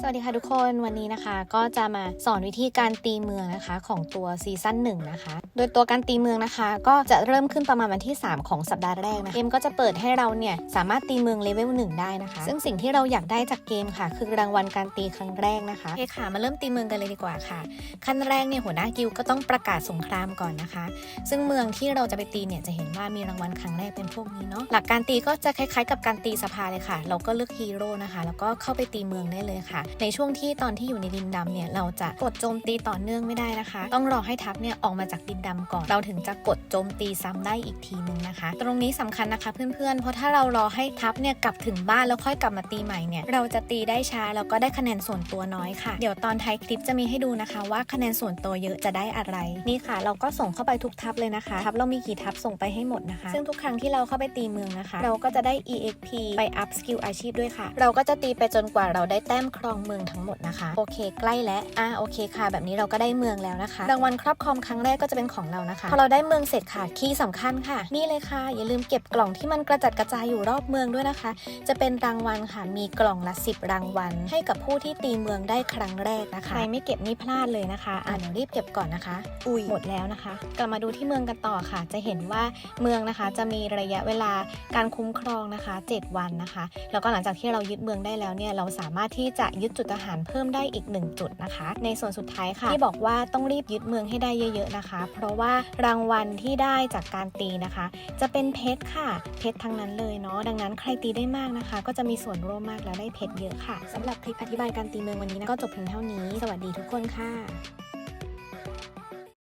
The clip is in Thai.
สวัสดีค่ะทุกคนวันนี้นะคะ ก็จะมาสอนวิธีการตีเมืองนะคะของตัวซีซั่นหนึ่งนะคะ โดยตัวการตีเมืองนะคะ ก็จะเริ่มขึ้นประมาณวันที่ 3 ของสัปดาห์แรกนะเกมก็จะเปิดให้เราเนี่ยสามารถตีเมืองเลเวลหนึ่งได้นะคะ ซึ่งสิ่งที่เราอยากได้จากเกมค่ะ คือรางวัลการตีครั้งแรกนะคะโอเคค่ะมาเริ่มตีเมืองกันเลยดีกว่าค่ะ ขั้นแรกเนี่ยหัวหน้ากิลก็ต้องประกาศสงครามก่อนนะคะ ซึ่งเมืองที่เราจะไปตีเนี่ยจะเห็นว่ามีรางวัลครั้งแรกเป็นพวกนี้เนาะหลักการตีก็จะคล้ายๆ กับการตีสภาเลยค่ะ เราก็เลือกฮีโร่นะคะแล้วก็เข้าไปตีเมืองได้เลยค่ะในช่วงที่ตอนที่อยู่ในดินดำเนี่ยเราจะกดโจมตีต่อเนื่องไม่ได้นะคะ ต้องรอให้ทัพเนี่ยออกมาจากดินดำก่อน เราถึงจะกดโจมตีซ้ำได้อีกทีนึงนะคะ ตรงนี้สำคัญนะคะเพื่อนๆ เพราะถ้าเรารอให้ทัพเนี่ยกลับถึงบ้านแล้วค่อยกลับมาตีใหม่เนี่ยเราจะตีได้ช้าแล้วก็ได้คะแนนส่วนตัวน้อยค่ะ เดี๋ยวตอนท้ายคลิปจะมีให้ดูนะคะ ว่าคะแนนส่วนตัวเยอะจะได้อะไรนี่ค่ะ เราก็ส่งเข้าไปทุกทัพเลยนะคะ ทัพเรามีกี่ทัพส่งไปให้หมดนะคะ ซึ่งทุกครั้งที่เราเข้าไปตีเมืองนะคะ เราก็จะได้ EXP ไปอัพสกิลอาชีพด้วยค่ะ เราก็จะตีไปจนกว่าเราได้แต้มครองเมืองทั้งหมดนะคะ โอเค ใกล้แล้วอะโอเคค่ะ แบบนี้เราก็ได้เมืองแล้วนะคะ รางวัลครอบครองครั้งแรกก็จะเป็นของเรานะคะ พอเราได้เมืองเสร็จค่ะ คีย์สำคัญค่ะ นี่เลยค่ะ อย่าลืมเก็บกล่องที่มันกระจัดกระจายอยู่รอบเมืองด้วยนะคะ จะเป็นรางวัลค่ะ มีกล่องละ 10 รางวัล ให้กับผู้ที่ตีเมืองได้ครั้งแรกนะคะ ใครไม่เก็บนี่พลาดเลยนะคะ อะเดี๋ยวรีบเก็บก่อนนะคะ อุ้ยหมดแล้วนะคะ กลับมาดูที่เมืองกันต่อค่ะ จะเห็นว่าเมืองนะคะ จะมีระยะเวลาการคุ้มครองนะคะ 7 วันนะคะ แล้วก็หลังจากที่เรายึดเมืองได้แล้วเนี่ย เราสามารถที่จะยึดจุดทหารเพิ่มได้อีก 1 จุดนะคะ ในส่วนสุดท้ายค่ะที่บอกว่าต้องรีบยึดเมืองให้ได้เยอะๆนะคะ เพราะว่ารางวัลที่ได้จากการตีนะคะ จะเป็นเพชรค่ะ เพชรทั้งนั้นเลยเนาะดังนั้นใครตีได้มากนะคะ ก็จะมีส่วนร่วมมากและได้เพชรเยอะค่ะสำหรับคลิปอธิบายการตีเมืองวันนี้นะก็จบเพียงเท่านี้ สวัสดีทุกคนค่ะ